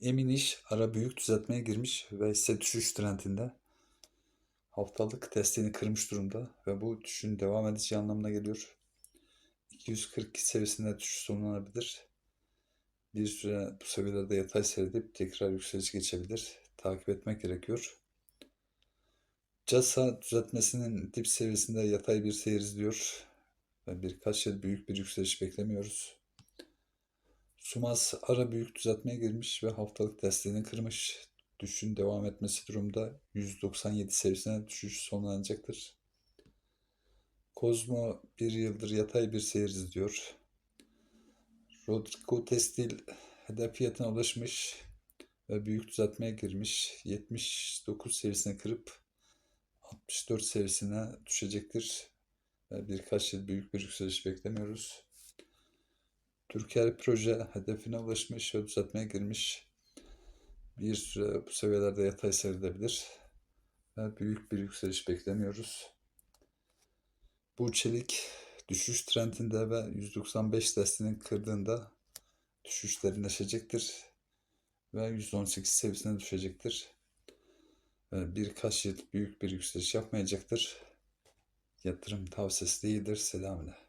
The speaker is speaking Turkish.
Emin İş ara büyük düzeltmeye girmiş ve hisse düşüş trendinde. Haftalık desteğini kırmış durumda ve bu düşüşün devam edeceği anlamına geliyor. 242 seviyesinde düşüş sonlanabilir. Bir süre bu seviyelerde yatay seyredip tekrar yükseliş geçebilir. Takip etmek gerekiyor. CASA düzeltmesinin dip seviyesinde yatay bir seyir izliyor. Birkaç yıl büyük bir yükseliş beklemiyoruz. Sumas ara büyük düzeltmeye girmiş ve haftalık desteğini kırmış. Düşüşün devam etmesi durumda 197 seviyesine düşüş sonlanacaktır. Kozmo bir yıldır yatay bir seyir izliyor. Rodrigo Testil hedef fiyatına ulaşmış ve büyük düzeltmeye girmiş. 79 seviyesini kırıp 64 seviyesine düşecektir. Birkaç yıl büyük bir yükseliş beklemiyoruz. Türkiye proje hedefine ulaşmış ve düzeltmeye girmiş. Bir süre bu seviyelerde yatay seyredebilir. Ve büyük bir yükseliş beklemiyoruz. Bu çelik düşüş trendinde ve 195 desteğini kırdığında düşüş derinleşecektir. Ve 118 seviyesine düşecektir. Birkaç yıl büyük bir yükseliş yapmayacaktır. Yatırım tavsiyesi değildir. Selamünaleyküm.